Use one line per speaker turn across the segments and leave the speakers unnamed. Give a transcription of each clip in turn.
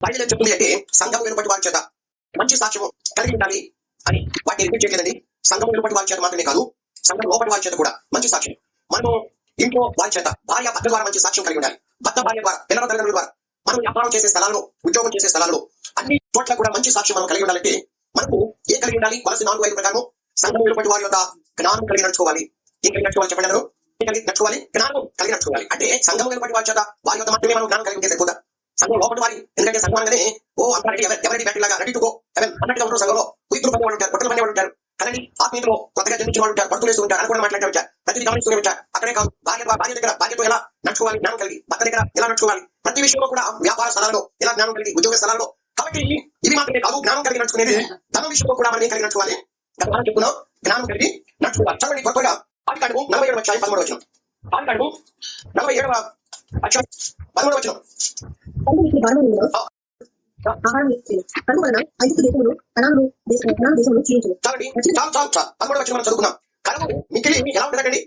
బయట చెప్తుంది అంటే సంఘం వెనుబడి వారి చేత మంచి సాక్ష్యము కలిగి ఉండాలి అని వాటిని రిపీట్ చేయలేదండి. సంఘం వెనుబడి వారి చేత మాత్రమే కాదు సంఘం లోపటి వారి చేత కూడా మంచి సాక్ష్యం. మనము ఇంట్లో వారి చేత భార్య భర్త ద్వారా మంచి సాక్ష్యం కలిగి ఉండాలి. భర్త భార్య ద్వారా పిల్లల తల్లిదండ్రుల ద్వారా మనం వ్యాపారం చేసే స్థలాల్లో ఉద్యోగం చేసే స్థలాల్లో అన్ని చోట్ల కూడా మంచి సాక్ష్యం మనం కలిగి ఉండాలంటే మనకు ఏ కలిగి ఉండాలి? వలసి నాలుగు ఐదు ప్రకారం సంఘం వెలుపటి వారి యొక్క జ్ఞానం కలిగి నడుచుకోవాలి. ఏం కలిగి నడుచుకోవాలి చెప్పండి కలిగి నడుచుకోవాలి? జ్ఞానం కలిగి నడుచుకోవాలి. అంటే సంఘం వెలుపటి వారి చేత వారి యొక్క మాత్రమే మనం జ్ఞానం కలిగి ఉంటే సరిపోతా సంఘం లోపటి వారి. ఎందుకంటే సంఘం అనగానే ఓ అంత రెడీ ఎవరి బ్యాటరీ లాగా? Ready to go. అన్నట్టుగా ఉంటారు సంఘంలో కుయితులు పని వాళ్ళు ఉంటారు బట్టలు పని వాళ్ళు ఉంటారు. కదండి ఆత్మీయులు కొత్తగా జన్మించిన వాళ్ళు ఉంటారు భక్తులు వేస్తూ ఉంటారు అనుకుని మాట్లాడే వచ్చారు ప్రతి గమనిస్తూనే ఉంటారు అక్కడే కాదు. భార్య భార్య దగ్గర భార్యతో ఎలా నడుచుకోవాలి? జ్ఞానం కలిగి భర్త దగ్గర ఎలా నడుచుకోవాలి? ప్రతి విషయంలో కూడా వ్యాపార స్థలాల్లో ఎలా జ్ఞానం కలిగి ఉద్యోగ స్థలాల్లో. కాబట్టి ఇది మాత్రమే కాదు జ్ఞానం కలిగి నడుచుకునేది. ధన విషయంలో కూడా మనం ఏం కలిగి నడుచుకోవాలి? గత చెప్పుకున్నాం జ్ఞానం కలిగి నడుచుకోవాలి. చదవండి గొప్పగా ఆది కాడుకు నలభై ఏడు వచ్చాయి పదమూడు వచ్చిన ఆది కాడుకు నలభై ఏడవ అక్షరం పదమూడు వచ్చిన
తండ్రికి బలములో ఆహారం ఇచ్చేది కనుక వలన ఐదు దేశములు కణాలు కణాల దేశములు క్షీణించు
చాలండి చాలు చాలు చాలు పదమూడు వచ్చిన మనం చదువుకున్నాం కనుక మిక్కిలి ఎలా ఉంటుందండి?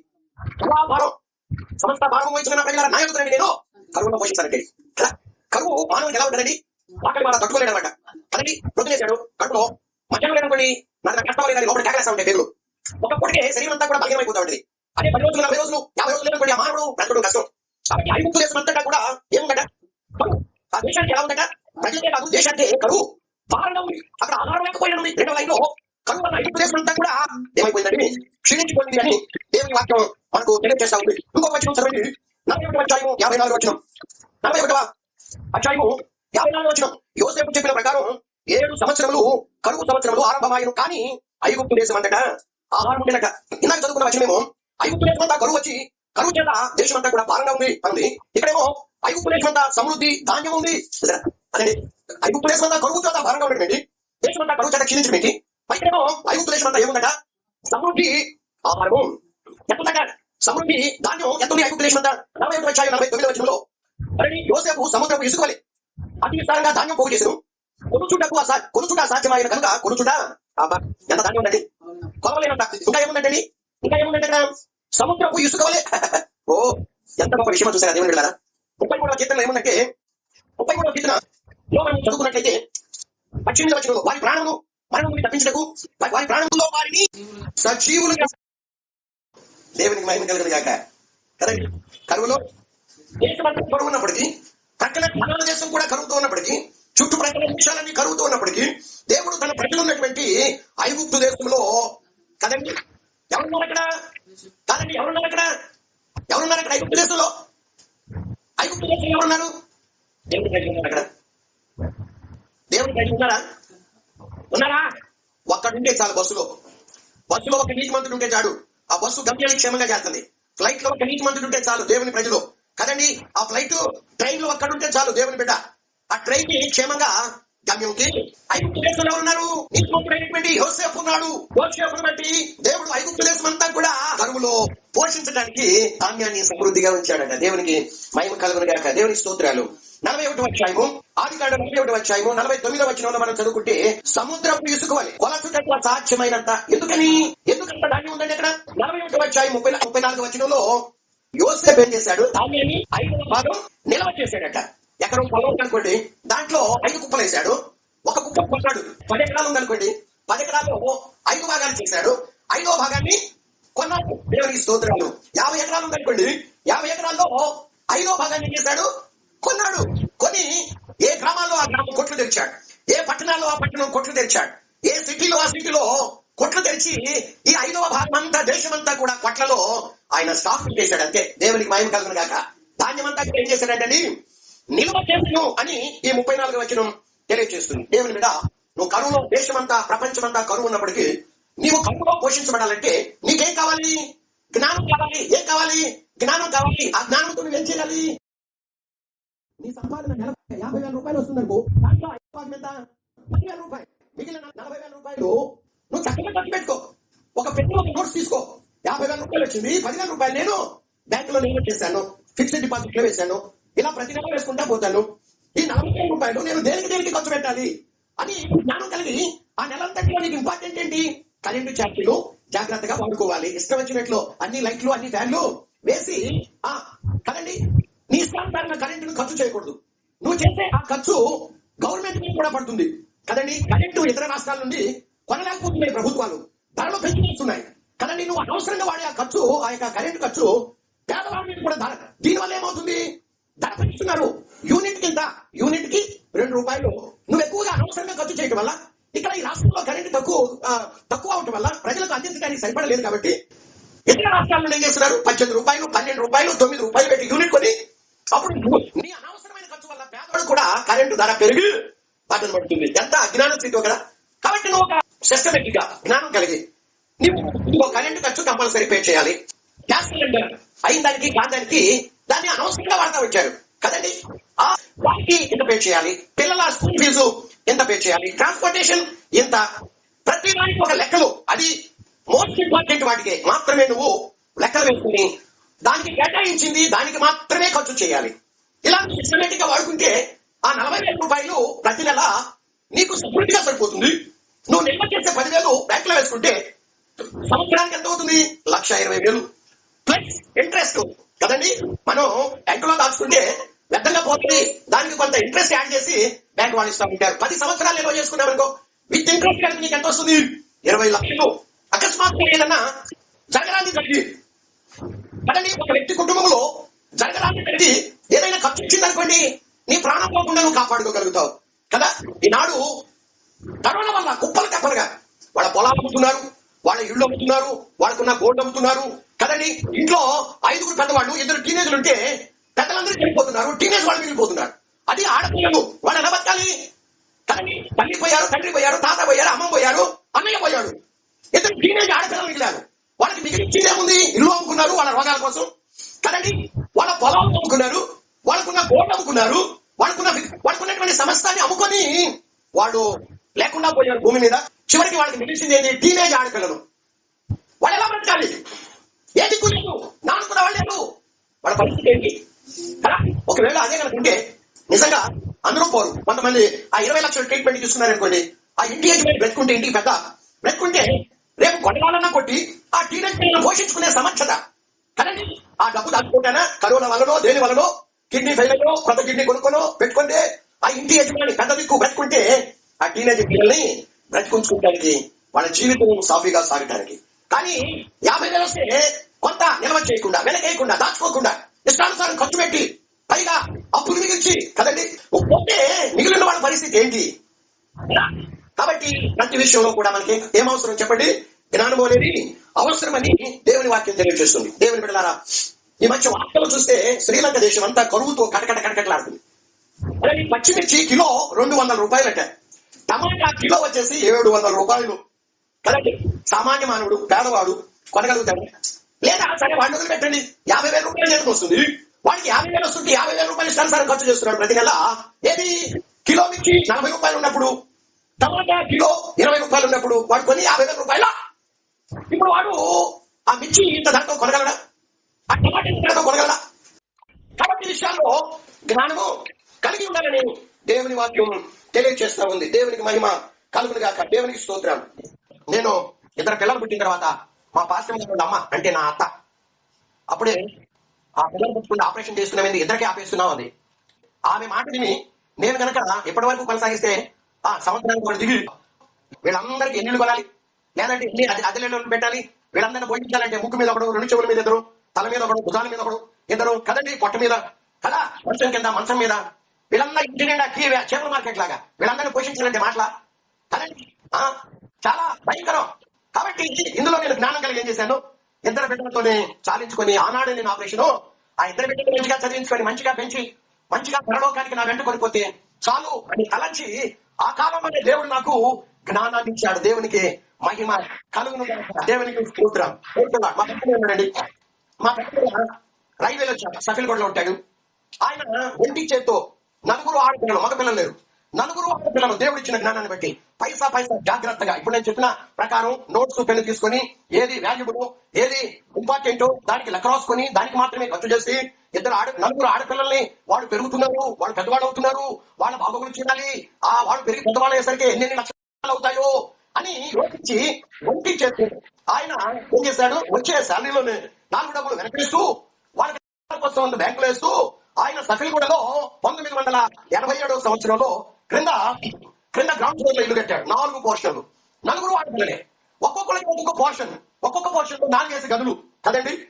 భారం సమస్త భారం వహించిన ప్రజల నాయకుడండి నేను. కరువును పోషిస్తానండి కదా? కరువు మానవునికి ఎలా ఉంటుందండి? ఆకలి బాధ తట్టుకోలేడు అనమాట కదండి ప్రొద్దు చేశాడు కడుపులో మధ్యాహ్నం లేదనుకోండి నాకు కష్టం లేదని లోపల కేకలేస్తా ఉంటాయి పేర్లు ఒక పొడికే శరీరం అంతా కూడా బలహీనమైపోతా ఉంటుంది. అదే పది రోజులు నలభై రోజులు యాభై రోజులు లేదనుకోండి ఆ మానవుడు బ్రతకడం కష్టం. కాబట్టి ఐదు దేశం అంతటా కూడా ఏముందట ఆ దేశానికి ఎలా ఉందట ప్రజలకే కాదు దేశానికి కరువు కారణం అక్కడ ఆధారం లేకపోయినా ఉంది రెండవ లైన్లో కరువు అన్న ఐదు దేశం అంతా కూడా ఏమైపోయిందండి? క్షీణించిపోయింది అని దేవుని వాక్యం మనకు తెలియజేస్తా ఉంది. ఇంకో వచ్చిన చదవండి. నలభై ఒకటి అధ్యాయము యాభై నాలుగు వచ్చిన నలభై ఒకటవ అధ్యాయము యాభై నాలుగు వచ్చిన యోసేపు చెప్పిన ప్రకారం ఏడు సంవత్సరములు కరువు సంవత్సరములు ఆరంభమాయను. కానీ ఐగుప్తు దేశం అంతటా ఆహారం ఉండేనట ఇందాక చదువుకున్న వచ్చినేమో ఐగుప్తు దేశం అంతా కరువు వచ్చి కరువు చేత దేశం అంతా కూడా భారంగా ఉంది. అంది ఇక్కడేమో ఐదు దేశం అంతా సమృద్ధి ధాన్యం ఉంది. అదండి ఐదు దేశం అంతా కరువు చేత భారంగా ఉండేది దేశం అంతా కరువు చేత క్షీణించమేంటి పైకేమో ఐదు దేశం అంతా ఏముందట? సమృద్ధి ఆహారము. ఎట్లుందట? సమృద్ధి ధాన్యం ఎంత ఉంది ఐదు దేశం అంతా నలభై ఒకటి వచ్చాయి నలభై తొమ్మిది వచ్చినలో మరి యోసేపు సముద్రపు ఇసుకోవాలి అతి విస్తారంగా ధాన్యం పోగు చేసాను కొనుచుటకు అసా కొనుచుట అసాధ్యమైన కనుక కొనుచుట. అబ్బా, ఎంత ధాన్యం ఉందండి? కొలవలేనంత. ఇంకా ఏముందండి ఇంకా ఏముందంటే సముద్రపు ఇసుకవలే ఓ ఎంత గొప్ప విషయం చూసారా దేవుని వెళ్ళారా ముప్పై మూడవ కీర్తనలో ఏముందంటే ముప్పై మూడవ కీర్తన లో మనం చదువుకున్నట్లయితే పద్దెనిమిది వచ్చిన వారి ప్రాణము మరణం నుండి తప్పించటకు వారి ప్రాణములో వారిని సజీవులు దేవునికి మహిమ కలగదు కాక కదండి? కరువులో దేశమంతా కరువు ఉన్నప్పటికీ ప్రక్కన మన దేశం కూడా కరువుతో ఉన్నప్పటికీ చుట్టుప్రక్కల దేశాలన్నీ కరువుతో ఉన్నప్పటికీ దేవుడు తన ప్రజలు ఉన్నటువంటి ఐగుప్తు దేశంలో కదండి? ఎవరున్నారు అక్కడ? కాదండి ఎవరున్నారు అక్కడ? ఎవరున్నారు అక్కడ? ఐగుప్తు దేశంలో? ఐగుప్తు దేశంలో ఎవరున్నారు? దేవుడు ప్రజలు ఉన్నారు అక్కడ? దేవుడి ప్రజలు ఉన్నారా? ఉన్నారా? ఒక్కడుంటే చాలు బస్సులో. బస్సులో ఒక నీతి మంత్రుడు ఉంటే చాలు. ఆ బస్సు గమ్యానికి క్షేమంగా చేస్తుంది. ఫ్లైట్లో ఒక నీతి మంత్రుడు ఉంటే చాలు దేవుని ప్రజలు. కదండి ఆ ఫ్లైట్ ట్రైన్లో ఒక్కడుంటే చాలు దేవుని బిడ్డ. ఆ ట్రైన్కి క్షేమంగా గమ్యంకి ఐగుప్తు దేశంలో ఉన్నారు. నీతిమంతుడైనటువంటి యోసేపు ఉన్నాడు. యోసేపును బట్టి దేవుడు ఐదు దేశం అంతా కూడా కరువులో పోషించడానికి ధాన్యాన్ని సమృద్ధిగా ఉంచాడట. దేవునికి మహిమ కలుగును గాక. దేవునికి స్తోత్రాలు. నలభై ఒకటి వచ్చాయము ఆది కాండ నలభై ఒకటి వచ్చాయము నలభై తొమ్మిదో వచ్చిన మనం చదువుకుంటే సముద్రపు ఇసుకవాలి. కొలచుటకు సాధ్యమైనంత. ఎందుకని? ఎందుకంత ధాన్యం ఉందండి అక్కడ? నలభై ఒకటి వచ్చాయి ముప్పై ముప్పై నాలుగు వచనంలో యోసేపు ఏం చేశాడు? ధాన్యాన్ని ఐదు భాగం నిల్వ చేశాడట. ఎకరం పొలం ఉందనుకోండి దాంట్లో ఐదు కుప్పలు వేశాడు. ఒక కుప్ప కొన్నాడు. పది ఎకరాలు ఉందనుకోండి పది ఎకరాల్లో ఐదు భాగాలు చేశాడు. ఐదో భాగాన్ని కొన్నాడు. దేవునికి స్తోత్రాలు. యాభై ఎకరాలు ఉందనుకోండి యాభై ఎకరాల్లో ఐదో భాగాన్ని చేశాడు? కొన్నాడు. కొని ఏ గ్రామాల్లో ఆ గ్రామం కొట్లు తెరిచాడు? ఏ పట్టణాల్లో ఆ పట్టణం కొట్లు తెరిచాడు? ఏ సిటీలో ఆ సిటీలో కొట్లు తెరిచి ఈ ఐదవ భాగం అంతా దేశమంతా కూడా కొట్లలో ఆయన స్టాక్ చేశాడు అంతే. దేవునికి మాయం కలుగును కాక ధాన్యం అంతా ఏం చేశాడంటే నిల్వ చేసును అని ఈ ముప్పై నాలుగు వచనం తెలియజేస్తుంది. దేవుని మీద నువ్వు కరువులో దేశమంతా ప్రపంచమంతా కరువు ఉన్నప్పటికీ నీవు కరువులో పోషించబడాలంటే నీకేం కావాలి? జ్ఞానం కావాలి. ఏం కావాలి? జ్ఞానం కావాలి. ఆ జ్ఞానంతో నువ్వు ఏం చేయాలి? నీ సంపాదన నెల యాభై వేల రూపాయలు వస్తుందనుకో దాంట్లో ఐదు భాగం ఎంత? రూపాయలు. మిగిలిన నలభై వేల రూపాయలు నువ్వు చక్కగా ఖర్చు పెట్టుకో. ఒక పెట్టి ఒక నోట్స్ తీసుకో. యాభై వేల రూపాయలు వచ్చింది పదివేల రూపాయలు నేను బ్యాంకులో నిల్వ చేశాను ఫిక్స్డ్ డిపాజిట్లో వేశాను. ఇలా ప్రతి నెల వేసుకుంటా పోతాను. ఈ నలభై వేల రూపాయలు నేను దేనికి దేనికి ఖర్చు పెట్టాలి? అని జ్ఞానం కలిగి ఆ నెలంతటిలో నీకు ఇంపార్టెంట్ ఏంటి? కరెంటు ఛార్జీలు జాగ్రత్తగా వాడుకోవాలి. ఇష్టం వచ్చినట్లు అన్ని లైట్లు అన్ని ఫ్యాన్లు వేసి ఆ కదండి నీ ఇష్టానుసారంగా కరెంటును ఖర్చు చేయకూడదు. నువ్వు చేసే ఆ ఖర్చు గవర్నమెంట్ మీద కూడా పడుతుంది. కదండి కరెంటు ఇతర రాష్ట్రాల నుండి కొనలేకపోతున్నాయి ప్రభుత్వాలు. ధరలు పెంచుతున్నాయి. కదండి నువ్వు అనవసరంగా వాడే ఆ ఖర్చు ఆ యొక్క కరెంటు ఖర్చు పేదవాడి మీద కూడా దీనివల్ల ఏమవుతుంది? ధర యూనిట్ కింద యూనిట్కి రెండు రూపాయలు. నువ్వు ఎక్కువగా అనవసరంగా ఖర్చు చేయడం వల్ల ఇక్కడ ఈ రాష్ట్రంలో కరెంటు తక్కువ తక్కువ అవటం వల్ల ప్రజలకు అందించడానికి సరిపడలేదు కాబట్టి ఇతర రాష్ట్రాల్లో ఏం చేస్తున్నారు? పద్దెనిమిది రూపాయలు పన్నెండు రూపాయలు తొమ్మిది రూపాయలు పెట్టి యూనిట్ కొని అప్పుడు నీ అనవసరమైన ఖర్చు వల్ల పేదవాడు కూడా కరెంటు ధర పెరిగి బాధలు పడుతుంది. ఎంత అజ్ఞాన స్థితి కదా కాబట్టి నువ్వు ఒక సిస్టమేటిక్గా జ్ఞానం కలిగి నీవు కరెంటు ఖర్చు కంపల్సరీ పే చేయాలి. గ్యాస్ సిలిండర్ అయిన దానికి కాదానికి దాన్ని అనవసరంగా వాడతా వచ్చారు కదండి? ఆ వాటికి ఎంత పే చేయాలి? పిల్లల స్కూల్ ఫీజు ఎంత పే చేయాలి? ట్రాన్స్పోర్టేషన్ ఎంత? ప్రతి దానికి ఒక లెక్కలు. అది మోస్ట్ ఇంపార్టెంట్ వాటికి. మాత్రమే నువ్వు లెక్కలు వేసుకుని దానికి కేటాయించింది దానికి మాత్రమే ఖర్చు చేయాలి. ఇలా సిస్టమేటిక్గా వాడుకుంటే ఆ నలభై వేల రూపాయలు ప్రతి నెల నీకు సమృద్ధిగా సరిపోతుంది. నువ్వు నిల్వ చేసే పదివేలు బ్యాంకులో వేసుకుంటే సంవత్సరానికి ఎంత అవుతుంది? లక్ష ఇరవై వేలు. ప్లస్ ఇంట్రెస్ట్ కదండి? మనం బ్యాంకులో దాచుకుంటే వ్యర్థంగా పోతుంది. దానికి కొంత ఇంట్రెస్ట్ యాడ్ చేసి బ్యాంక్ వాళ్ళు ఇస్తా ఉంటారు. పది సంవత్సరాలు నిల్వ చేసుకున్నాం అనుకో విత్ ఇంట్రెస్ట్ కలిపి నీకు ఎంత వస్తుంది? ఇరవై లక్షలు. అకస్మాత్తుగా ఏదన్నా జరగరాని జరిగి కదండి? ఒక వ్యక్తి కుటుంబంలో జరగరాని జరిగి ఏదైనా ఖర్చు ఇచ్చిందనుకోండి నీ ప్రాణం పోకుండా నువ్వు కాపాడుకోగలుగుతావు. కదా? ఈనాడు కరోనా వల్ల కుప్పలు తెప్పలుగా వాళ్ళ పొలాలు అమ్ముతున్నారు వాళ్ళ ఇళ్ళు అమ్ముతున్నారు వాళ్ళకున్న గోల్డ్ అమ్ముతున్నారు కదండి? ఇంట్లో ఐదుగురు పెద్దవాళ్ళు ఇద్దరు టీనేజ్లు ఉంటే పెద్దలందరూ చనిపోతున్నారు టీనేజ్ వాళ్ళు మిగిలిపోతున్నారు. అది ఆడపిల్లలు వాళ్ళు ఎలా బతకాలి? కదండి తల్లి పోయారు తండ్రి పోయారు తాత పోయారు అమ్మ పోయారు అన్నయ్య పోయాడు. ఇద్దరు టీనేజ్ ఆడపిల్లలు మిగిలారు. వాళ్ళకి మిగిలిచ్చింది ఏముంది? ఇల్లు అమ్ముకున్నారు వాళ్ళ రోగాల కోసం. కదండి వాళ్ళ పొలాలు అమ్ముకున్నారు వాళ్ళకున్న కోట్లు అమ్ముకున్నారు వాళ్ళకున్న వాళ్ళకున్నటువంటి సమస్తాన్ని అమ్ముకొని వాళ్ళు లేకుండా పోయారు భూమి మీద. చివరికి వాళ్ళకి మిగిలిచింది ఏంటి టీనేజ్ ఆడపిల్లలు. వాళ్ళు ఎలా బ్రతకాలి? ఏ దిక్కు లేదు నానుకున్న వాళ్ళు వాళ్ళ పరిస్థితి ఏంటి? ఒకవేళ అదే కనుకుంటే నిజంగా అందరూ పోరు. కొంతమంది ఆ ఇరవై లక్షల ట్రీట్మెంట్ తీసుకున్నారు అనుకోండి ఆ ఇంటి యజమాని బ్రతుకుంటే ఇంటికి పెద్ద. బ్రతుకుంటే రేపు కొట్టాలన్నా కొట్టి ఆ టీనేజ్ పిల్లలను పోషించుకునే సమర్థత. కదండి? ఆ డబ్బు దాచుకుంటానా? కరువుల వలలో దేని వలలో కిడ్నీ ఫెయిల్ అయ్యో కొత్త కిడ్నీ కొనుక్కోనో పెట్టుకుంటే ఆ ఇంటి యజమాని పెద్ద దిక్కు బ్రతుకుంటే ఆ టీనేజ్ పిల్లల్ని బ్రతుకుంచుకోవడానికి వాళ్ళ జీవితం సాఫీగా సాగటానికి కానీ యాభై వేలు వస్తే కొంత నిల్వ చేయకుండా వెనకేయకుండా దాచుకోకుండా ఇష్టానుసారం ఖర్చు పెట్టి పైగా అప్పులు మిగిల్చి కదండి? పోతే మిగిలిన వాళ్ళ పరిస్థితి ఏంటి? కాబట్టి ప్రతి విషయంలో కూడా మనకి ఏం చెప్పండి? జ్ఞానము అనేది అవసరమని దేవుని వాక్యం తెలియజేస్తుంది. దేవుని బిడ్డలారా ఈ మధ్య వార్తలు చూస్తే శ్రీలంక దేశం అంతా కరువుతో కటకట కటకటలాడుతుంది. పచ్చిమిర్చి కిలో రెండు వందల రూపాయలట. టమాటా కిలో వచ్చేసి ఏడు వందల రూపాయలు. కదండి? సామాన్య మానవుడు పేదవాడు కొనగలుగుతాడు. లేదా సరే వాడిని వదిలిపెట్టండి. యాభై వేల రూపాయలు చేతికి వస్తుంది. వాడికి యాభై వేలు వస్తుంటే యాభై వేల రూపాయలు ఇష్టానుసారం ఖర్చు చేస్తున్నాడు ప్రతి నెల. ఏది? కిలో మిర్చి నలభై రూపాయలు ఉన్నప్పుడు టమాటా కిలో ఇరవై రూపాయలు ఉన్నప్పుడు వాడు కొని యాభై వేల రూపాయల? ఇప్పుడు వాడు ఆ మిర్చి ఇంత ధరతో కొనగలడా? ఆ టమాటా ఇంత ధరతో కొనగలడా? కాబట్టి విషయాల్లో జ్ఞానము కలిగి ఉండాలని దేవుని వాక్యం తెలియజేస్తా ఉంది. దేవునికి మహిమ కలుగునుగాక. దేవునికి స్తోత్రం. నేను ఇద్దరు పిల్లలు పుట్టిన తర్వాత మా వాళ్ళ అమ్మ అంటే నా అత్త. అప్పుడే ఆ పిల్లలు పుట్టుకుంటే ఆపరేషన్ చేసుకున్నామేంది ఇద్దరికి ఆపేస్తున్నాం అది. ఆమె మాట విని నేను కనుక ఇప్పటి వరకు కొనసాగిస్తే ఆ సంవత్సరానికి ఒకటి దిగి వీళ్ళందరికీ ఎన్నిళ్ళు కొనాలి? లేదంటే ఎన్ని అది అదిలేళ్ళు పెట్టాలి? వీళ్ళందరినీ పోయించాలంటే ముక్కు మీద ఒకడు రెండు చెవుల మీద ఇద్దరు తల మీద ఒకడు భుజాల మీద ఒకడు ఇద్దరు కదండి పొట్ట మీద కదా? మంచం కింద మంచం మీద. వీళ్ళందరూ ఇంటి నిండా చేపల మార్కెట్ లాగా. వీళ్ళందరినీ పోషించాలంటే మాటలా? కదండి. చాలా భయంకరం. కాబట్టి ఇందులో నేను జ్ఞానం కలిగి ఏం చేశాను? ఇద్దరు బిడ్డలతోనే చాలించుకొని ఆనాడే నేను ఆపరేషన్ ఆ ఇద్దరు బిడ్డలు మంచిగా చదివించుకొని మంచిగా పెంచి మంచిగా పరలోకానికి నా వెంట కొనిపోతే చాలు అని తలంచి ఆ కాలంలోనే దేవుడు నాకు జ్ఞానాన్ని ఇచ్చాడు. దేవునికి మహిమ కలుగును దేవునికి స్తోత్రం. మా పక్కనే ఉన్నాడండి. మా పక్కన రైల్వేలో వచ్చాడు. సఫిల్గూడలో ఉంటాడు. ఆయన ఒంటి చేత్తో నలుగురు ఆడపిల్లలు మగపిల్లలు లేరు. నలుగురు పిల్లలు దేవుడు ఇచ్చిన జ్ఞానాన్ని బట్టి పైసా పైసా జాగ్రత్తగా. ఇప్పుడు నేను చెప్పిన ప్రకారం నోట్స్ పెన్ను తీసుకొని ఏది వాల్యుబుల్ ఏది ఇంపార్టెంట్ దానికి లెక్క దానికి మాత్రమే ఖర్చు చేసి ఇద్దరు ఆడ నలుగురు ఆడపిల్లల్ని వాళ్ళు పెరుగుతున్నారు వాళ్ళు పెద్దవాళ్ళు అవుతున్నారు వాళ్ళ బాగోగులు చూడాలి. ఆ వాళ్ళు పెరిగి పెద్దవాళ్ళు అయ్యేసరికి ఎన్ని లక్షలు అవుతాయో అని యోచించి వంటి చేసి ఆయన ఏం చేశాడు? వచ్చే శాలరీలోనే నాలుగు డబ్బులు వెనకేస్తూ వాళ్ళకి కోసం బ్యాంకులు వేస్తూ ఆయన సఫిల్గూడలో పంతొమ్మిది వందల ఎనభై ఏడవ సంవత్సరంలో క్రింద క్రింద గ్రౌండ్ ఫ్లోర్లో ఇల్లు కట్టాడు నాలుగు పోర్షన్లు. నలుగురు ఆడపిల్లలే. ఒక్కొక్కరికి ఒక్కొక్క పోర్షన్. ఒక్కొక్క పోర్షన్లో నాలుగేసి గదులు. కదండి?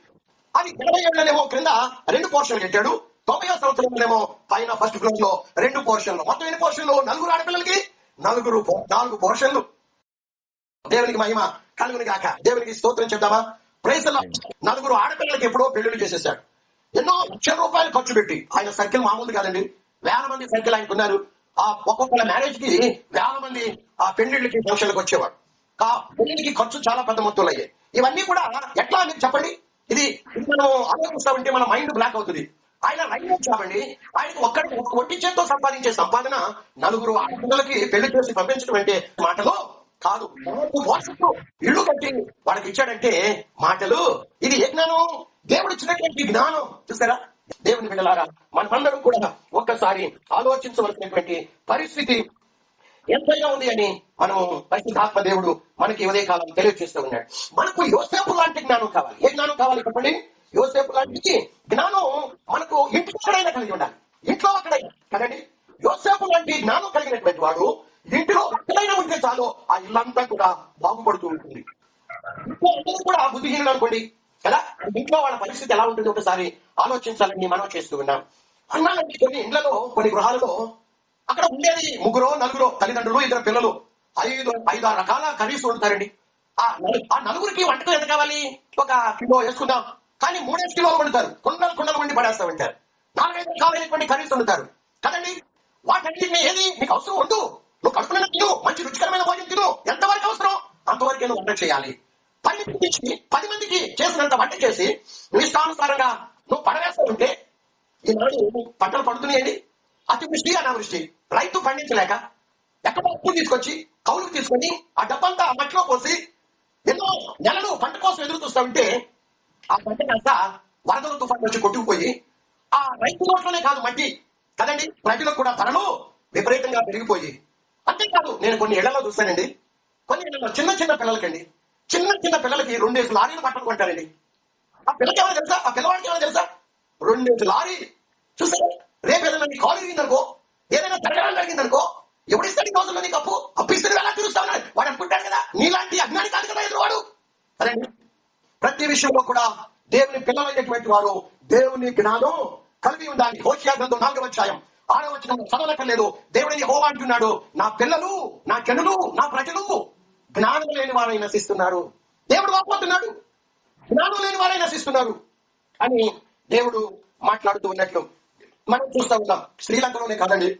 అది ఎనభై ఏళ్ళనేమో క్రింద రెండు పోర్షన్లు కట్టాడు. తొంభై సంవత్సరంలోనేమో పైన ఫస్ట్ ఫ్లోర్లో రెండు పోర్షన్లు. మొత్తం ఎన్ని పోర్షన్లు? నలుగురు ఆడపిల్లలకి? నలుగురు నాలుగు పోర్షన్లు. దేవునికి మహిమ కలుగుని కాక దేవునికి స్తోత్రం చెప్దామా? ప్రేసల నలుగురు ఆడపిల్లలకి ఎప్పుడో పెళ్ళిళ్ళు చేసేసాడు ఎన్నో లక్షల రూపాయలు ఖర్చు పెట్టి. ఆయన సర్కిల్ మామూలు కాదండి. వేల మంది సర్కిల్ ఆయనకు ఉన్నారు ఆ ఒక్కొక్కల మ్యారేజ్కి వేల మంది ఆ పెళ్ళిళ్ళకి ఫంక్షన్లకు వచ్చేవారు. ఆ పెళ్ళికి ఖర్చు చాలా పెద్ద మొత్తంలో అయ్యాయి. ఇవన్నీ కూడా ఎట్లా మీరు చెప్పండి? ఇది మనం ఆలోచిస్తా ఉంటే మన మైండ్ బ్లాక్ అవుతుంది. ఆయన రైల్వే చావండి ఆయనకు ఒక్కడికి ఒక ఒంటి చేత్తో సంపాదించే సంపాదన నలుగురు ఆడపిల్లలకి పెళ్ళి చేసి పంపించడం అంటే మాటలు కాదు. ఇల్లు కట్టి వాళ్ళకి ఇచ్చాడంటే మాటలు. ఇది ఏ జ్ఞానం? దేవుడు ఇచ్చినటువంటి జ్ఞానం. చూసారా దేవుని బిడ్డలారా మనమందరం కూడా ఒక్కసారి ఆలోచించవలసినటువంటి పరిస్థితి ఎంతగా ఉంది అని మనం పరిశుద్ధాత్మ దేవుడు మనకి ఇదే కాలం తెలియజేస్తూ ఉన్నాడు. మనకు యోసేపు లాంటి జ్ఞానం కావాలి. ఏ జ్ఞానం కావాలి చెప్పండి? యోసేపు లాంటి జ్ఞానం మనకు ఇంట్లో ఎక్కడైనా కలిగి ఉండాలి. ఇంట్లో అక్కడైనా కదండి? యోసేపు లాంటి జ్ఞానం కలిగినటువంటి వాడు ఇంటిలో ఎక్కడైనా ఉంటే చాలు ఆ ఇల్లంతా కూడా బాగుపడుతూ ఉంటుంది. ఇంట్లో కూడా బుద్ధిహీనులు అనుకోండి. కదా? ఇంట్లో వాళ్ళ పరిస్థితి ఎలా ఉంటుంది ఒకసారి ఆలోచించాలని మనం చేస్తూ ఉన్నాం. అన్నాలంటే కొన్ని ఇండ్లలో కొన్ని గృహాలలో అక్కడ ఉండేది ముగ్గురు నలుగురు తల్లిదండ్రులు ఇద్దరు పిల్లలు. ఐదు ఐదు ఆరు రకాల కర్రీస్ వండుతారండి. ఆ ఆ నలుగురికి వంటకం ఎంత కావాలి? ఒక కిలో వేసుకుందాం. కానీ మూడేసి కిలోలు వండుతారు. కుండలు కుండలు వండి పడేస్తా ఉంటారు. నాలుగైదు రకాలైనటువంటి కర్రీస్ వండుతారు. కదండి? వాటన్నింటినీ ఏది? నీకు అవసరం ఉండు. నువ్వు కడుపున తిను. మంచి రుచికరమైన భోజనం తిను. ఎంతవరకు అవసరం? అంతవరకు నువ్వు వంట చేయాలి. పన్నెండు పది మందికి చేసినంత వంట చేసి నీ ఇష్టానుసారంగా నువ్వు పడవేస్తూ ఉంటే ఈనాడు పంటలు పడుతున్నాయండి. అతివృష్టి అనావృష్టి. రైతు పండించలేక ఎక్కడ అప్పులు తీసుకొచ్చి కౌలుకు తీసుకొని ఆ డబ్బంతా మట్టిలో పోసి ఎన్నో నెలలు పంట కోసం ఎదురు చూస్తా ఉంటే ఆ పంట కాస్త వరదలు తుఫాన్ వచ్చి కొట్టుకుపోయి ఆ రైతు నోట్లోనే కాదు మట్టి. కదండి? ప్రజలకు కూడా ధరలు విపరీతంగా పెరిగిపోయి. అంతేకాదు నేను కొన్ని ఇళ్ళలో చూస్తానండి. కొన్ని ఇళ్ళలో చిన్న చిన్న పిల్లలకండి. చిన్న చిన్న పిల్లలకి రెండేసి లారీలు పట్టలు కొంటారండి ఆ పిల్లకి ఏమైనా తెలుసా? ఆ పిల్లవాడికి ఏమైనా తెలుసా? రెండేసి లారీ. చూసారా? రేపు ఏదైనా నీ కాలు జరిగిందనుకో ఏదైనా జరగడం జరిగిందనుకో ఎవడు ఇస్తాడు ఈ రోజుల్లో నీకు అప్పు అప్పు ఇస్తాడు ఎలా తీరుస్తా ఉన్నాడు వాడు అనుకుంటాడు కదా నీలాంటి అజ్ఞాని కాదు కదా ఎదురువాడు. సరే ప్రతి విషయంలో కూడా దేవుని పిల్లలైనటువంటి వారు దేవుని జ్ఞానం కలిగి ఉండాలి. హోషియా గ్రంథం నాలుగవ అధ్యాయం. ఆరవ వచనం దేవుడిని హోవా అంటున్నాడు నా పిల్లలు నా జనులు నా ప్రజలు జ్ఞానం లేని వారై నశిస్తున్నారు దేవుడు వాపోతున్నాడు. జ్ఞానం లేని వారై నశిస్తున్నారు అని దేవుడు మాట్లాడుతూ ఉన్నట్లు మనం చూస్తా ఉన్నాం. శ్రీలంకలోనే కాదండి.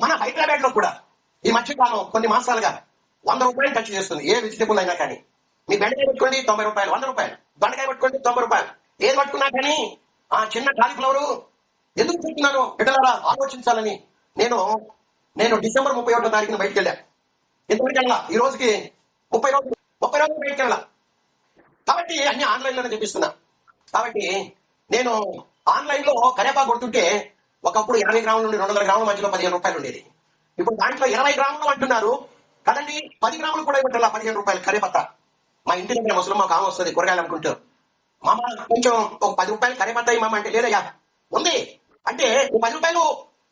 మన హైదరాబాద్లో కూడా ఈ మధ్యకాలం కొన్ని మాసాలుగా వంద రూపాయలు ఖర్చు చేస్తుంది. ఏ వెజిటబుల్ అయినా కానీ. మీ బెండకాయ పెట్టుకోండి తొంభై రూపాయలు వంద రూపాయలు. బెండకాయ పెట్టుకోండి తొంభై రూపాయలు. ఏది పట్టుకున్నా కానీ ఆ చిన్న కాలిఫ్లవరు ఎందుకు చెప్తున్నాను బిడ్డలారా ఆలోచించాలని నేను నేను డిసెంబర్ ముప్పై ఒకటో తారీఖున బయటకెళ్ళాను ఎంతవరకు ఈ రోజుకి ముప్పై రోజులు ముప్పై రోజులు బయటికి కాబట్టి అన్ని ఆన్లైన్లోనే చూపిస్తున్నా. కాబట్టి నేను ఆన్లైన్లో కరేపా కొడుతుంటే ఒకప్పుడు యాభై గ్రాముల నుండి రెండు వందల గ్రాముల మధ్యలో పదిహేను రూపాయలు ఉండేది. ఇప్పుడు దాంట్లో ఇరవై గ్రాములు అంటున్నారు. కదండి పది గ్రాములు కూడా ఇవ్వట్లా పదిహేను రూపాయలు కరేపత్త? మా ఇంటి దగ్గర ముసలి మాకు ఆమె వస్తుంది కూరగాయలు అనుకుంటూ మామ కొంచెం ఒక పది రూపాయలు కరేపత్త మామ అంటే లేదయ్యా ఉంది. అంటే ఈ పది రూపాయలు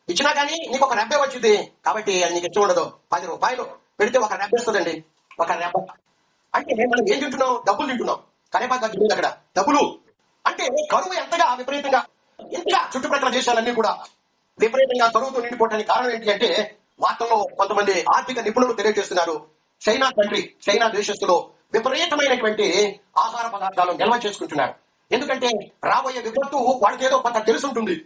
ఇచ్చినా కానీ నీకు ఒక రెబ్బే వచ్చింది కాబట్టి అది నీకు ఇచ్చి ఉండదు. పది రూపాయలు పెడితే ఒక రెబ్బ వస్తుందండి. ఒక రెబ్బ అంటే మనం ఏం తింటున్నాం? డబ్బులు తింటున్నాం. కరేపాక తినేది అక్కడ. డబ్బులు. అంటే కరువు ఎంతగా విపరీతంగా. ఎంతగా చుట్టుప్రక్కల దేశాలన్నీ కూడా విపరీతంగా కరువుతో నిండిపోవడానికి కారణం ఏంటి అంటే వార్తల్లో కొంతమంది ఆర్థిక నిపుణులు తెలియజేస్తున్నారు. చైనా కంట్రీ చైనా దేశస్తులో విపరీతమైనటువంటి ఆహార పదార్థాలు నిల్వ చేసుకుంటున్నారు. ఎందుకంటే రాబోయే విపత్తు వాళ్ళకి ఏదో కొంత తెలుసుంటుంది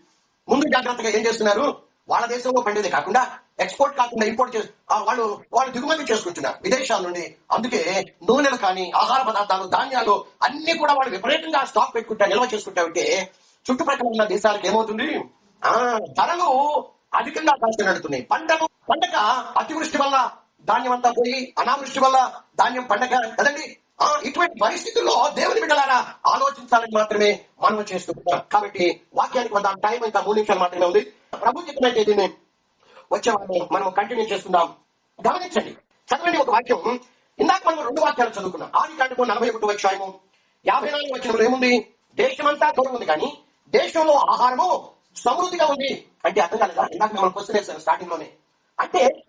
ముందు జాగ్రత్తగా ఏం చేస్తున్నారు? వాళ్ళ దేశంలో పండేది కాకుండా ఎక్స్పోర్ట్ కాకుండా ఇంపోర్ట్ చేసి వాళ్ళు వాళ్ళు దిగుమతి చేసుకుంటున్నారు విదేశాల నుండి. అందుకే నూనెలు కానీ ఆహార పదార్థాలు ధాన్యాలు అన్ని కూడా వాళ్ళు విపరీతంగా స్టాక్ పెట్టుకుంటా నిల్వ చేసుకుంటా ఉంటే చుట్టుపక్కల ఉన్న దేశాలకు ఏమవుతుంది? ఆ ధరలు అధికంగా కాస్త నడుతున్నాయి పంటలు పండగ అతివృష్టి వల్ల ధాన్యం అంతా పోయి అనావృష్టి వల్ల ధాన్యం పండగ కదండి? ఆ ఇటువంటి పరిస్థితుల్లో దేవుని బిడ్డలారా ఆలోచించాలని మాత్రమే మనం చేస్తున్నాం. కాబట్టి వాక్యానికి వద్దాం. టైం ఇంకా మూడు నిమిషాలు మాత్రమే ఉంది. ప్రభు చెప్పినట్టు దీన్ని వచ్చేవాడిని. మనం కంటిన్యూ చేస్తున్నాం. గమనించండి. చదవండి ఒక వాక్యం. ఇందాక మనం రెండు వాక్యాలు చదువుకున్నాం. ఆది కాండము నలభై ఒకటి వచ్చాయము యాభై నాలుగు వచ్చిన ఏముంది? దేశమంతా దూరం ఉంది కానీ దేశంలో ఆహారము సమృద్ధిగా ఉంది. అంటే అర్థం కాలేదా? ఇందాక మిమ్మల్ని క్వశ్చన్ వేశాను స్టార్టింగ్లోనే. అంటే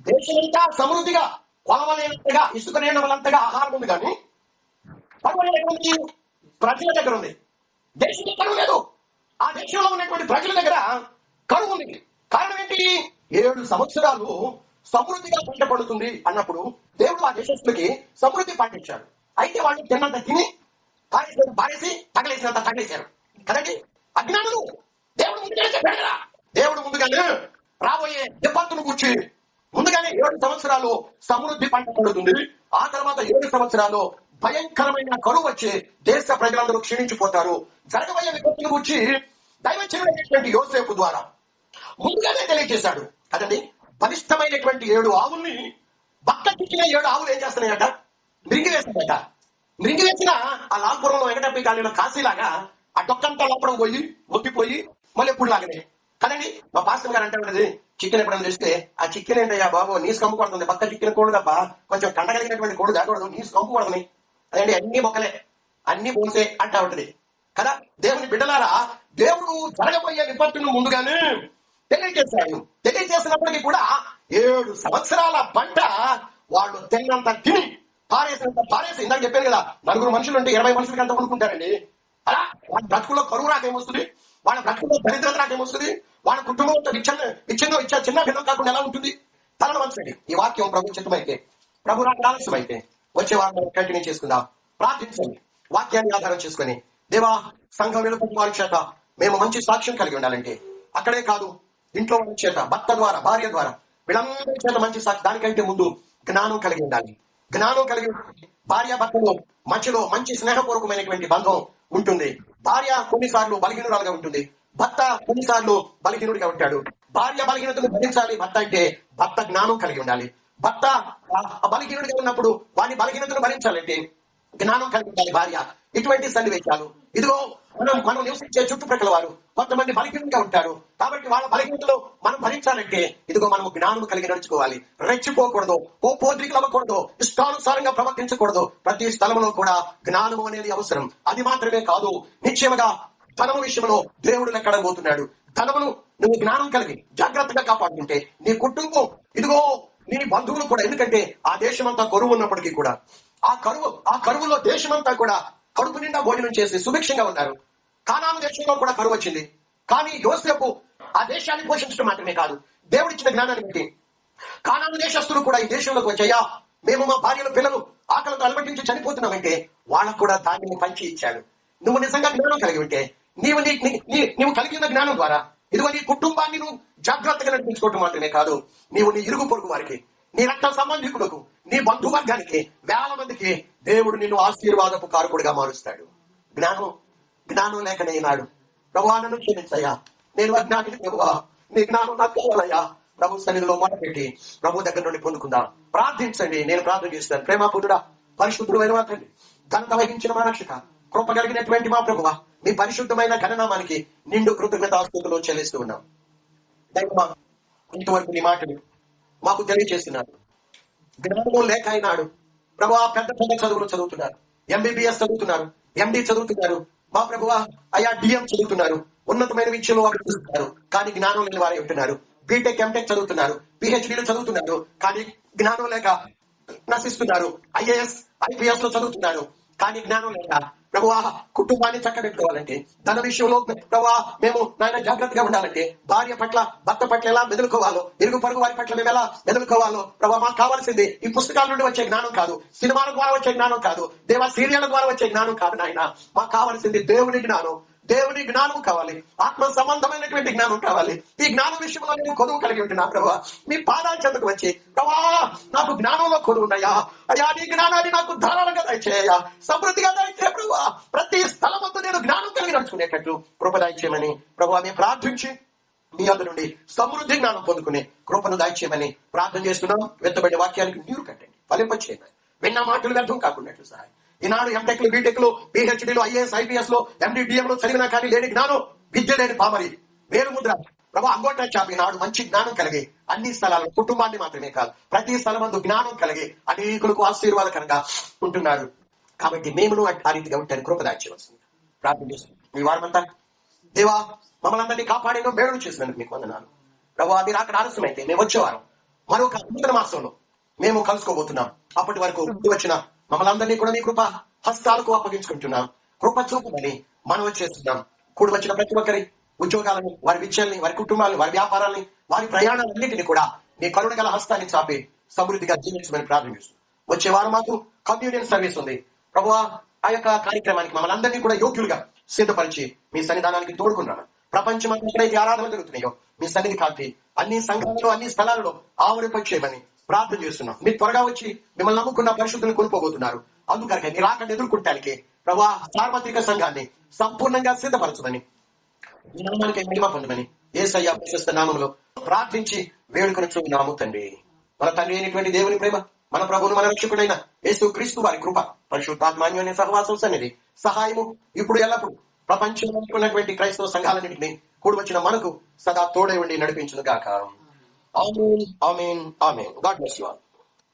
దేశమంతా సమృద్ధిగా కొలవలేనంతగా ఇసుక నేనవలంతగా ఆహారం ఉంది కానీ కరువు ప్రజల దగ్గర ఉంది. దేశంలో కరువు లేదు. ఆ దేశంలో ఉన్నటువంటి ప్రజల దగ్గర కరువు ఉంది. కారణం ఏంటి? ఏడు సంవత్సరాలు సమృద్ధిగా పంటపడుతుంది అన్నప్పుడు దేవుడు ఆ దేశస్తులకి సమృద్ధి పాటించాడు. అయితే వాళ్ళు తిన్నంత తిని పారేసిన పారేసి తగలేసినంత తగలేశారు. కదండి? అజ్ఞానులు దేవుడు ముందుగానే చెప్పాడు కదా. దేవుడు ముందుగానే రాబోయే విపత్తును కూర్చి ముందుగానే ఏడు సంవత్సరాలు సమృద్ధి పంట పడుతుంది ఆ తర్వాత ఏడు సంవత్సరాలు భయంకరమైన కరువు వచ్చి దేశ ప్రజలందరూ క్షీణించిపోతారు. జరగబోయే విపత్తును కూర్చి దైవచనమైనటువంటి యోసేపు ద్వారా ముందుగానే తెలియజేశాడు. కదండి బలిష్టమైనటువంటి ఏడు ఆవుల్ని బక్క చిక్కిన ఏడు ఆవులు ఏం చేస్తున్నాయట? మిరింగి మృంగివేసిన ఆ లాల్పురంలో వెంకటప్పి కాలిన కాశీలాగా ఆ డొక్కంతా లోపడం పోయి ఒప్పిపోయి మళ్ళీ ఎప్పుడు లాగనే. కదండి మా పాస్టర్ గారు అంటే ఉండేది చికెన్ ఎప్పుడైనా తెలిస్తే ఆ చికెన్ ఏంటయ్యా బాబు నీసు కంపు పడుతుంది బక్క చికెన్ కోడు తప్ప కొంచెం కండగలిగినటువంటి కోడు కాకూడదు నీసు కంపు పడుతుంది అదండి అన్ని మొక్కలే అన్ని పోసే అంటా ఉంటది. కదా దేవుని బిడ్డలారా దేవుడు జరగబోయే విపత్తును ముందుగానే తెలియజేశాడు తెలియజేసినప్పటికీ కూడా ఏడు సంవత్సరాల పంట వాళ్ళు తిన్నంత తిని పారేసినంత పారేసి ఇందాక చెప్పారు కదా నలుగురు మనుషులు అంటే ఇరవై మనుషులకి అంత కొనుక్కుంటారండి. అలా వాళ్ళ బ్రతుకులో కరువు రాకేమొస్తుంది? వాళ్ళ బ్రతుకులో దరిద్రత రాకేమొస్తుంది? వాళ్ళ కుటుంబంతో విచ్ఛిన్న విచ్ఛిన్నం ఇచ్చా చిన్న భిన్నం కాకుండా ఎలా ఉంటుంది? తలను వంచండి. ఈ వాక్యం ప్రభు చిత్తమైతే ప్రభు నాకు ఆలస్యమైతే వచ్చే వారం కంటిన్యూ చేసుకుందాం. ప్రార్థించండి. వాక్యాన్ని ఆధారం చేసుకొని దేవా సంఘం వెలుపు వారి చేత మేము మంచి సాక్ష్యం కలిగి ఉండాలంటే అక్కడే కాదు ఇంట్లో వాళ్ళ చేత భర్త ద్వారా భార్య ద్వారా వీళ్ళందరి చేత మంచి సాక్షి దానికంటే ముందు జ్ఞానం కలిగి ఉండాలి. జ్ఞానం కలిగి ఉండాలి. భార్య భర్తలో మధ్యలో మంచి స్నేహపూర్వకమైనటువంటి బంధం ఉంటుంది. భార్య కొన్నిసార్లు బలహీనురాలుగా ఉంటుంది. భర్త కొన్నిసార్లు బలహీనుడిగా ఉంటాడు. భార్య బలహీనతను భరించాలి భర్త అంటే భర్త జ్ఞానం కలిగి ఉండాలి. భర్త బలహీనుడిగా ఉన్నప్పుడు వాడి బలహీనతను భరించాలంటే జ్ఞానం కలిగి ఉండాలి భార్య. ఇటువంటి సన్నివేశాలు. ఇదిగో మనం మనం నివసించే చుట్టుప్రక్కల వారు కొంతమంది బలహీనంగా ఉంటారు. కాబట్టి వాళ్ళ బలహీనతలో మనం భరించాలంటే ఇదిగో మనం జ్ఞానం కలిగి నడుచుకోవాలి. రెచ్చిపోకూడదు. కోపోద్రికలు అవ్వకూడదు. ఇష్టానుసారంగా ప్రవర్తించకూడదు. ప్రతి స్థలంలో కూడా జ్ఞానము అనేది అవసరం. అది మాత్రమే కాదు. నిశ్చయముగా ధనము విషయంలో దేవుడు లెక్కడబోతున్నాడు. ధనమును నువ్వు జ్ఞానం కలిగి జాగ్రత్తగా కాపాడుకుంటే నీ కుటుంబం ఇదిగో నీ బంధువులు కూడా. ఎందుకంటే ఆ దేశం అంతా కొరువు ఉన్నప్పటికీ కూడా. ఆ కరువు ఆ కరువులో దేశమంతా కూడా కడుపు నిండా భోజనం చేసి సుభిక్షంగా ఉన్నారు. కానాను దేశంలో కూడా కరువు వచ్చింది. కానీ యోసేపు ఆ దేశాన్ని పోషించడం మాత్రమే కాదు దేవుడిచ్చిన జ్ఞానాన్ని బట్టి. కానాను దేశస్తులు కూడా ఈ దేశంలోకి వచ్చాయా? మేము మా భార్యల పిల్లలు ఆకలితో అలమటించి చనిపోతున్నామంటే వాళ్ళకు కూడా దాన్ని పంచి ఇచ్చాడు. నువ్వు నిజంగా జ్ఞానం కలిగి ఉంటే నీవు నీ నీ- నీ- నీవు కలిగిన జ్ఞానం ద్వారా ఇదిగో నీ కుటుంబాన్ని నువ్వు జాగ్రత్తగా నడిపించుకోవటం మాత్రమే కాదు నీవు నీ ఇరుగు పొరుగు వారికి నీ రక్త సంబంధికులకు నీ బంధువర్గానికి వేల మందికి దేవుడు నిన్ను ఆశీర్వాదపు కారకుడిగా మారుస్తాడు. జ్ఞానం జ్ఞానం లేకనే నాడు ప్రభా నన్ను క్షమించయ్యా. నేను అజ్ఞానికి ప్రభువా. నీ జ్ఞానం నాకు కావాలయ్యా. ప్రభు సన్నిధిలో మాట పెట్టి ప్రభు దగ్గర నుండి పొందుకుందాం. ప్రార్థించండి. నేను ప్రార్థన చేస్తాను. ప్రేమ పురుడా పరిశుద్ధుడు అయిన ఘనత వహించిన మా రక్షక కృప కలిగినటువంటి మా ప్రభువ మీ పరిశుద్ధమైన ఘననామానికి నిండు కృతజ్ఞత ఆస్తుతులు చెల్లిస్తూ ఉన్నాం. ఇంతవరకు నీ మాటలు మాకు తెలియజేస్తున్నారు. జ్ఞానము లేక అయినాడు. ప్రభు పెద్ద పెద్ద చదువులు చదువుతున్నారు. ఎంబీబీఎస్ చదువుతున్నారు. ఎండి చదువుతున్నారు. మా ప్రభు అయా డిఎం చదువుతున్నారు. ఉన్నతమైన విషయంలో వారు చదువుతున్నారు. కానీ జ్ఞానం లేని వారే ఉంటున్నారు. బీటెక్ ఎంటెక్ చదువుతున్నారు. పిహెచ్డీలు చదువుతున్నారు. కానీ జ్ఞానం లేక నశిస్తున్నారు. ఐఏఎస్ ఐపీఎస్లో చదువుతున్నారు. కానీ జ్ఞానం లేక ప్రభువా కుటుంబాన్ని చక్కబెట్టుకోవాలంటే ధన విషయంలో ప్రభా మేము నాయన జాగ్రత్తగా ఉండాలంటే భార్య పట్ల భర్త పట్ల ఎలా మెదులుకోవాలో ఇరుగు పొరుగు వారి పట్ల మేము ఎలా మెదులుకోవాలో ప్రభా మాకు కావాల్సింది ఈ పుస్తకాల నుండి వచ్చే జ్ఞానం కాదు సినిమాల ద్వారా వచ్చే జ్ఞానం కాదు దేవ సీరియల్ ద్వారా వచ్చే జ్ఞానం కాదు నాయన. మాకు కావాల్సింది దేవుని జ్ఞానం. దేవుని జ్ఞానం కావాలి. ఆత్మ సంబంధమైనటువంటి జ్ఞానం కావాలి. ఈ జ్ఞానం విషయంలో నేను కొదువు కలిగి ఉంటున్నా ప్రభా. మీ పాదాల చెందుకు వచ్చి ప్రభా నాకు జ్ఞానంలో కొనువు ఉన్నాయా? అయ్యా నీ జ్ఞానాన్ని నాకు ధారాళంగా దయచేయ సమృద్ధిగా దయచే ప్రభా. ప్రతి స్థలమంతా నేను జ్ఞానం కలిగి నడుచుకునేటట్లు కృప దయచేయమని ప్రభా మేము ప్రార్థించి మీ అందు నుండి సమృద్ధి జ్ఞానం పొందుకునే కృపను దాయిచేయమని ప్రార్థన చేస్తున్నాం. వెత్తబడిన వాక్యానికి నీరు కట్టండి. ఫలింపచేయమని విన్న మాటలు వ్యర్థం కాకుండా సహాయం ఈనాడు ఎంటెక్లు బీటెక్లు పిహెచ్డీలు ఐఏఎస్ ఐపీఎస్లో ఎండిడిఎం లో చదివినా కానీ లేని జ్ఞానం విద్య లేని పామరి. వేరు ముద్ర ప్రభా అంగోట చాపి నాడు మంచి జ్ఞానం కలిగి అన్ని స్థలాలు కుటుంబాన్ని మాత్రమే కాదు ప్రతి స్థలమందు జ్ఞానం కలిగి అనేకులకు ఆశీర్వాదకరంగా ఉంటున్నాడు. కాబట్టి మేము ఆ రీతిగా ఉంటాను కృపదాచేవలసింది ప్రార్థన చేస్తున్నాం. మీ వారమంతా దేవా మమ్మల్ని అందరినీ కాపాడిన మేలు చేసినందుకు మీకు వందనాలు. ప్రభావ మీరు అక్కడ ఆలస్యమైతే మేము వచ్చేవారం. మరొక నూతన మాసంలో మేము కలుసుకోబోతున్నాం. అప్పటి వరకు వచ్చిన మమ్మల్ని అందరినీ కూడా మీ కృప హస్తాలకు అప్పగించుకుంటున్నాం. కృప చూపమని మనం చేస్తున్నాం. కూడి వచ్చిన ప్రతి ఒక్కరి ఉద్యోగాలను వారి విద్యల్ని వారి కుటుంబాలను వారి వ్యాపారాలని వారి ప్రయాణాలన్నింటినీ కూడా మీ కరుణ గల హస్తాన్ని చాపి సమృద్ధిగా జీవించమని ప్రారంభిస్తుంది వచ్చే వారం మాకు కమ్యూనియన్ సర్వీస్ ఉంది. ప్రభువా ఆ యొక్క కార్యక్రమానికి మమ్మల్ని అందరినీ కూడా యోగ్యులుగా సిద్ధపరిచి మీ సన్నిధానానికి తోడుకున్నాను ప్రపంచం అంతా ఆరాధనలు జరుగుతున్నాయో మీ సన్నిధి కాపీ అన్ని సంఘాలలో అన్ని స్థలాలలో ఆవరింప చేయమని ప్రార్థన చేస్తున్నాం. మీరు త్వరగా వచ్చి మిమ్మల్ని నమ్ముకున్న పరిశుద్ధులు కొనుక్కోబోతున్నారు. అందుకని మీరు ఆకలి ఎదుర్కొంటానికి ప్రభా సార్వత్రిక సంఘాన్ని సంపూర్ణంగా సిద్ధపరచదని నామానికి మహిమ పొందమని ఏసయ్య ప్రశస్త నామంలో ప్రార్థించి వేడుకొని చూపినాము తండ్రి. మన తండ్రి అయినటువంటి దేవుని ప్రేమ మన ప్రభువును మన రక్షకుడైన యేసు క్రీస్తు వారి కృప పరిశుద్ధాత్మాన్యోన్య సహవాసం సన్నిధి సహాయము ఇప్పుడు ఎల్లప్పుడు ప్రపంచంలో ఉన్నటువంటి క్రైస్తవ సంఘాలన్నింటినీ కూడి వచ్చిన మనకు సదా తోడై ఉండి నడిపించును గాక Amen, Amen, Amen. God bless you all.